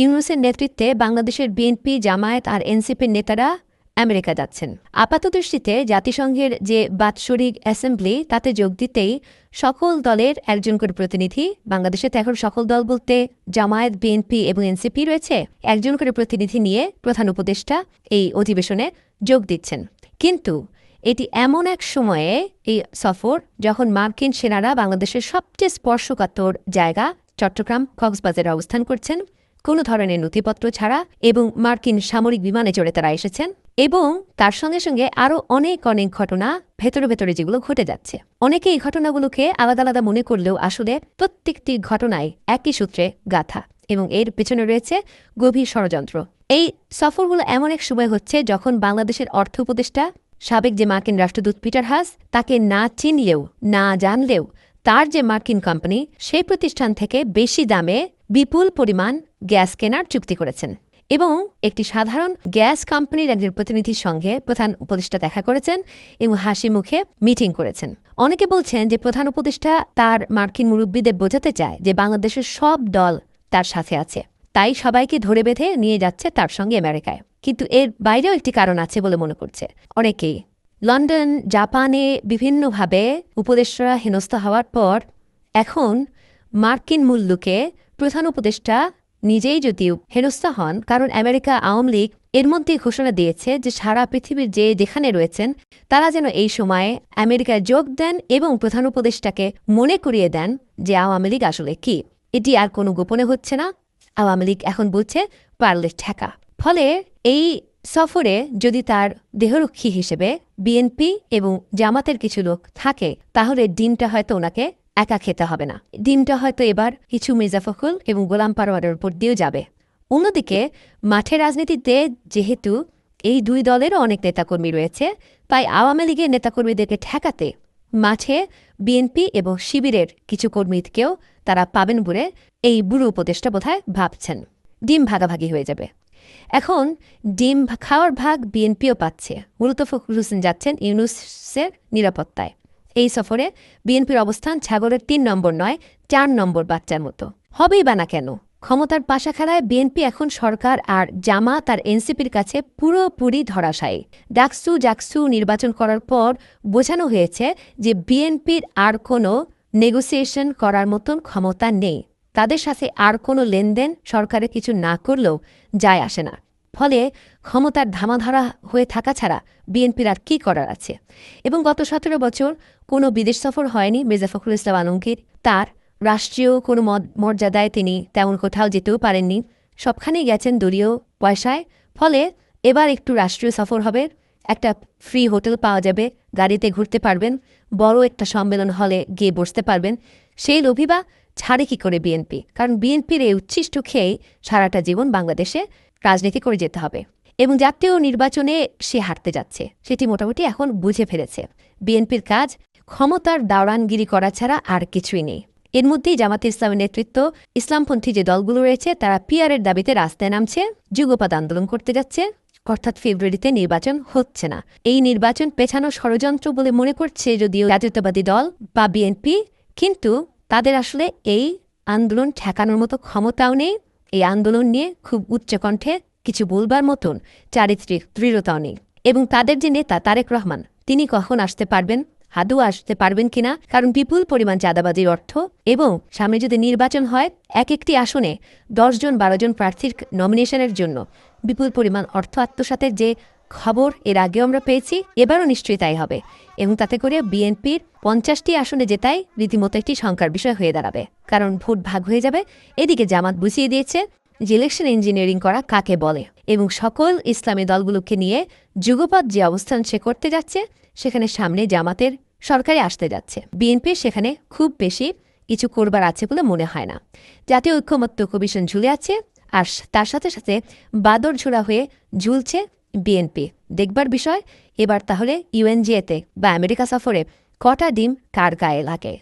ইউনুসের নেতৃত্বে বাংলাদেশের বিএনপি, জামায়াত আর এনসিপির নেতারা আমেরিকা যাচ্ছেন। আপাতদৃষ্টিতে জাতিসংঘের যে বাৎসরিক অ্যাসেম্বলি, তাতে যোগ দিতেই সকল দলের একজন করে প্রতিনিধি, বাংলাদেশে তো এখন সকল দল বলতে জামায়াত, বিএনপি এবং এনসিপি রয়েছে, একজন করে প্রতিনিধি নিয়ে প্রধান উপদেষ্টা এই অধিবেশনে যোগ দিচ্ছেন। কিন্তু এটি এমন এক সময়ে এই সফর যখন মার্কিন সেনারা বাংলাদেশের সবচেয়ে স্পর্শকাতর জায়গা, চট্টগ্রাম, কক্সবাজারে অবস্থান করছেন কোনো ধরনের নথিপত্র ছাড়া এবং মার্কিন সামরিক বিমানে চড়ে তারা এসেছেন এবং তার সঙ্গে সঙ্গে আরও অনেক অনেক ঘটনা ভেতরে ভেতরে যেগুলো ঘটে যাচ্ছে। অনেকে এই ঘটনাগুলোকে আলাদা আলাদা মনে করলেও আসলে প্রত্যেকটি ঘটনায় একই সূত্রে গাথা এবং এর পেছনে রয়েছে গভীর ষড়যন্ত্র। এই সফরগুলো এমন এক সময় হচ্ছে যখন বাংলাদেশের অর্থ উপদেষ্টা, সাবেক যে মার্কিন রাষ্ট্রদূত পিটার হাস, তাকে না চিনলেও না জানলেও তার যে মার্কিন কোম্পানি, সেই প্রতিষ্ঠান থেকে বেশি দামে বিপুল পরিমাণ গ্যাস কেনার চুক্তি করেছেন এবং একটি সাধারণ গ্যাস কোম্পানির একজন প্রতিনিধির সঙ্গে প্রধান উপদেষ্টা দেখা করেছেন এবং হাসি মুখে মিটিং করেছেন। অনেকে বলছেন যে প্রধান উপদেষ্টা তার মার্কিন মুরব্বীদের বোঝাতে চায় যে বাংলাদেশের সব দল তার সাথে আছে। তাই সবাইকে ধরে বেঁধে নিয়ে যাচ্ছে তার সঙ্গে আমেরিকায়। কিন্তু এর বাইরেও একটি কারণ আছে বলে মনে করছে। অনেকেই লন্ডন, জাপানে বিভিন্নভাবে উপদেষ্টারা হেনস্থ হওয়ার পর এখন মার্কিন মূল্যকে প্রধান উপদেষ্টা নিজেই যদিও হেনস্থা হন, কারণ আমেরিকা আওয়ামী লীগ এর মধ্যেই ঘোষণা দিয়েছে যে সারা পৃথিবীর যে যেখানে রয়েছেন, তারা যেন এই সময়ে আমেরিকায় যোগ দেন এবং প্রধান উপদেষ্টাকে মনে করিয়ে দেন যে আওয়ামী লীগ আসলে কি। এটি আর কোনো গোপনে হচ্ছে না। আওয়ামী লীগ এখন বলছে পারলে ঠেকা। ফলে এই সফরে যদি তার দেহরক্ষী হিসেবে বিএনপি এবং জামাতের কিছু লোক থাকে, তাহলে দিনটা হয়তো ওনাকে একা খেতে হবে না। দিনটা হয়তো এবার কিছু মির্জা ফখরুল এবং গোলাম পারোয়ারের উপর দিয়েও যাবে। অন্যদিকে, মাঠে রাজনীতিতে যেহেতু এই দুই দলেরও অনেক নেতাকর্মী রয়েছে, তাই আওয়ামী লীগের নেতাকর্মীদেরকে ঠেকাতে মাঠে বিএনপি এবং শিবিরের কিছু কর্মীকেও তারা পাবেন বলে এই বুড়ো উপদেষ্টা বোধহয় ভাবছেন। ডিম ভাগাভাগি হয়ে যাবে। এখন ডিম খাওয়ার ভাগ বিএনপিও পাচ্ছে। মূলত ফখরুল হোসেন যাচ্ছেন ইউনুসের নিরাপত্তায়। এই সফরে বিএনপির অবস্থান ছাগলের তিন নম্বর নয়, চার নম্বর বাচ্চার মতো। হবেই বা না কেন? ক্ষমতার পাশা খেলায় বিএনপি এখন সরকার আর জামা তার এনসিপির কাছে পুরোপুরি ধরাশায়ী। ডাকসু জাকসু নির্বাচন করার পর বোঝানো হয়েছে যে বিএনপির আর কোনো নেগোসিয়েশন করার মতন ক্ষমতা নেই। তাদের সাথে আর কোনো লেনদেন সরকারে কিছু না করলেও যায় আসে না। ফলে ক্ষমতার ধামাধারা হয়ে থাকা ছাড়া বিএনপির আর কী করার আছে? এবং গত সতেরো বছর কোনো বিদেশ সফর হয়নি মির্জা ফখরুল ইসলাম আলমগীর। তার রাষ্ট্রীয় কোনো মর্যাদায় তিনি তেমন কোথাও যেতেও পারেননি। সবখানেই গেছেন দলীয় পয়সায়। ফলে এবার একটু রাষ্ট্রীয় সফর হবে। একটা ফ্রি হোটেল পাওয়া যাবে, গাড়িতে ঘুরতে পারবেন, বড় একটা সম্মেলন হলে গিয়ে বসতে পারবেন। সেই লোভিবা ছাড়ে কি করে বিএনপি কারণ বিএনপির এই উচ্ছিষ্ট খেয়েই সারাটা জীবন বাংলাদেশে রাজনীতি করে যেতে হবে। এবং জাতীয় নির্বাচনে সে হারতে যাচ্ছে। সেটি মোটামুটি এখন বুঝে ফেলেছে। বিএনপির কাজ ক্ষমতার দাওরানগিরি করা ছাড়া আর কিছুই নেই। এর মধ্যেই জামাতে ইসলামের নেতৃত্ব ইসলামপন্থী যে দলগুলো রয়েছে, তারা পিয়ারের দাবিতে রাস্তায় নামছে যুগপাত আন্দোলন করতে যাচ্ছে, অর্থাৎ ফেব্রুয়ারিতে নির্বাচন হচ্ছে না। এই নির্বাচন পেছানো ষড়যন্ত্র বলে মনে করছে যদিও জাতীয়তাবাদী দল বা বিএনপি কিন্তু তাদের আসলে এই আন্দোলন ঠেকানোর মতো ক্ষমতাও নেই। এই আন্দোলন নিয়ে খুব উচ্চকণ্ঠে কিছু বলবার মতন চারিত্রিক দৃঢ়তাও নেই। এবং তাদের যে নেতা তারেক রহমান, তিনি কখন আসতে পারবেন, হাদু আসতে পারবেন কিনা, কারণ বিপুল পরিমাণ চাঁদাবাজির অর্থ এবং সামনে যদি নির্বাচন হয়, এক একটি আসনে দশজন বারোজন প্রার্থীর নমিনেশনের জন্য বিপুল পরিমাণ অর্থ আত্মসাতের যে খবর এর আগেও আমরা পেয়েছি, এবারও নিশ্চয়ই তাই হবে। এবং তাতে করে বিএনপির পঞ্চাশটি আসনে জেতাই রীতিমতো একটি শঙ্কার বিষয় হয়ে দাঁড়াবে। কারণ ভোট ভাগ হয়ে যাবে, এদিকে জামাত বুঝিয়ে দিয়েছে যে ইলেকশন ইঞ্জিনিয়ারিং করা কাকে বলে। এবং সকল ইসলামী দলগুলোকে নিয়ে যুগপথ যে অবস্থান সে করতে যাচ্ছে, সেখানে সামনে জামাতের সরকারে আসতে যাচ্ছে। বিএনপি সেখানে খুব বেশি কিছু করবার আছে বলে মনে হয় না। জাতীয় ঐক্যমত্য কমিশন ঝুলে আছে, আর তার সাথে সাথে বাদর ঝোড়া হয়ে ঝুলছে বিএনপি দেখবার বিষয় এবার তাহলে ইউএনজিএতে বা আমেরিকা সফরে কটা ডিম কার গায়ে লাগে?